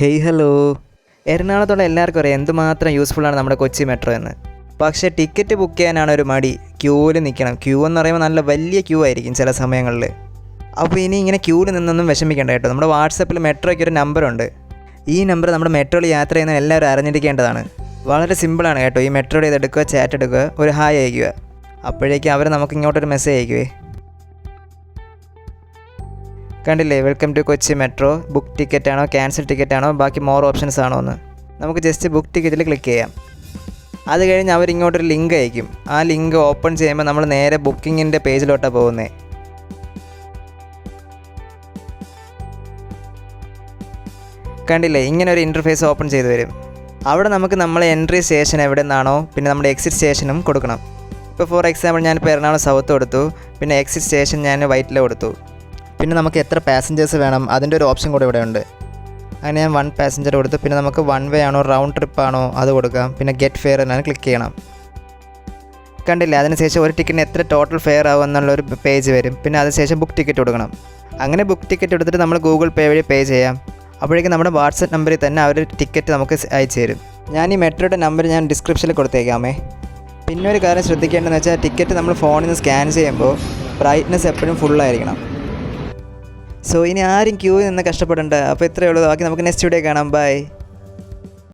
Hey hello എറണാകുളത്തുള്ള എല്ലാവർക്കും അറിയാം എന്തുമാത്രം യൂസ്ഫുള്ളാണ് നമ്മുടെ കൊച്ചി മെട്രോ എന്ന്. പക്ഷേ ടിക്കറ്റ് ബുക്ക് ചെയ്യാനാണ് ഒരു മടി. ക്യൂവിൽ നിൽക്കണം. ക്യൂ എന്ന് പറയുമ്പോൾ നല്ല വലിയ ക്യൂ ആയിരിക്കും ചില സമയങ്ങളിൽ. അപ്പോൾ ഇനി ഇങ്ങനെ ക്യൂവിൽ നിന്നൊന്നും വിഷമിക്കേണ്ട കേട്ടോ. നമ്മുടെ വാട്സപ്പിൽ മെട്രോയ്ക്ക് ഒരു നമ്പറുണ്ട് ഈ നമ്പർ നമ്മുടെ മെട്രോയിൽ യാത്ര ചെയ്യുന്ന എല്ലാവരും അറിഞ്ഞിരിക്കേണ്ടതാണ്. വളരെ സിമ്പിളാണ് കേട്ടോ ഈ മെട്രോയുടെ ഇത് എടുക്കുക ചാറ്റ് എടുക്കുക ഒരു ഹായ് അയക്കുക അപ്പോഴേക്കും അവർ നമുക്ക് ഇങ്ങോട്ടൊരു മെസ്സേജ് അയക്കുവേ കണ്ടില്ലേ? Welcome to Kochi metro book ticket ആണോ? ക്യാൻസൽ ടിക്കറ്റ് ആണോ? ബാക്കി മോർ ഓപ്ഷൻസ് ആണോ എന്ന്. നമുക്ക് ജസ്റ്റ് ബുക്ക് ടിക്കറ്റിൽ ക്ലിക്ക് ചെയ്യാം. അത് കഴിഞ്ഞ് അവരിങ്ങോട്ടൊരു ലിങ്ക് അയക്കും. ആ ലിങ്ക് ഓപ്പൺ ചെയ്യുമ്പോൾ നമ്മൾ നേരെ ബുക്കിങ്ങിന്റെ പേജിലോട്ടാണ് പോകുന്നത് കണ്ടില്ലേ? ഇങ്ങനെ ഒരു ഇന്റർഫേസ് ഓപ്പൺ ചെയ്ത് വരും. അവിടെ നമുക്ക് നമ്മളെ എൻട്രി സ്റ്റേഷൻ എവിടെ നിന്നാണോ പിന്നെ നമ്മുടെ എക്സിറ്റ് സ്റ്റേഷനും കൊടുക്കണം. ഇപ്പോൾ ഫോർ എക്സാമ്പിൾ ഞാനിപ്പോൾ എറണാകുളം സൗത്ത് കൊടുത്തു. പിന്നെ എക്സിറ്റ് സ്റ്റേഷൻ ഞാൻ വൈറ്റില കൊടുത്തു. പിന്നെ നമുക്ക് എത്ര പാസഞ്ചേഴ്സ് വേണം? അതിന്റെ ഒരു ഓപ്ഷൻ കൂടെ ഇവിടെ ഉണ്ട് അങ്ങനെ ഞാൻ വൺ പാസഞ്ചർ കൊടുത്തു. പിന്നെ നമുക്ക് വൺ വേ ആണോ റൗണ്ട് ട്രിപ്പ് ആണോ അത് കൊടുക്കാം. പിന്നെ ഗെറ്റ് ഫെയർ എന്നാണ് ക്ലിക്ക് ചെയ്യണം. കണ്ടില്ല? അതിനുശേഷം ഒരു ടിക്കറ്റിന് എത്ര ടോട്ടൽ ഫെയർ ആവും എന്നുള്ളൊരു പേജ് വരും. പിന്നെ അതിനുശേഷം ബുക്ക് ടിക്കറ്റ് കൊടുക്കണം. അങ്ങനെ ബുക്ക് ടിക്കറ്റ് എടുത്തിട്ട് നമ്മൾ ഗൂഗിൾ പേ വഴി പേ ചെയ്യാം. അപ്പോഴേക്കും നമ്മുടെ വാട്സപ്പ് നമ്പറിൽ തന്നെ അവർ ടിക്കറ്റ് നമുക്ക് അയച്ചു തരും. ഞാൻ ഈ മെട്രോയുടെ നമ്പർ ഞാൻ ഡിസ്ക്രിപ്ഷനിൽ കൊടുത്തേക്കാമേ. പിന്നെ ഒരു കാര്യം ശ്രദ്ധിക്കേണ്ടതെന്ന് വെച്ചാൽ ടിക്കറ്റ് നമ്മൾ ഫോണിൽ നിന്ന് സ്കാൻ ചെയ്യുമ്പോൾ ബ്രൈറ്റ്നസ് എപ്പോഴും ഫുള്ളായിരിക്കണം സോ ഇനി ആരും ക്യൂ നിന്ന് കഷ്ടപ്പെടേണ്ട. അപ്പോൾ ഇത്രയേ ഉള്ളൂ. ബാക്കി നമുക്ക് നെക്സ്റ്റ് വീഡിയോ കാണാം. ബൈ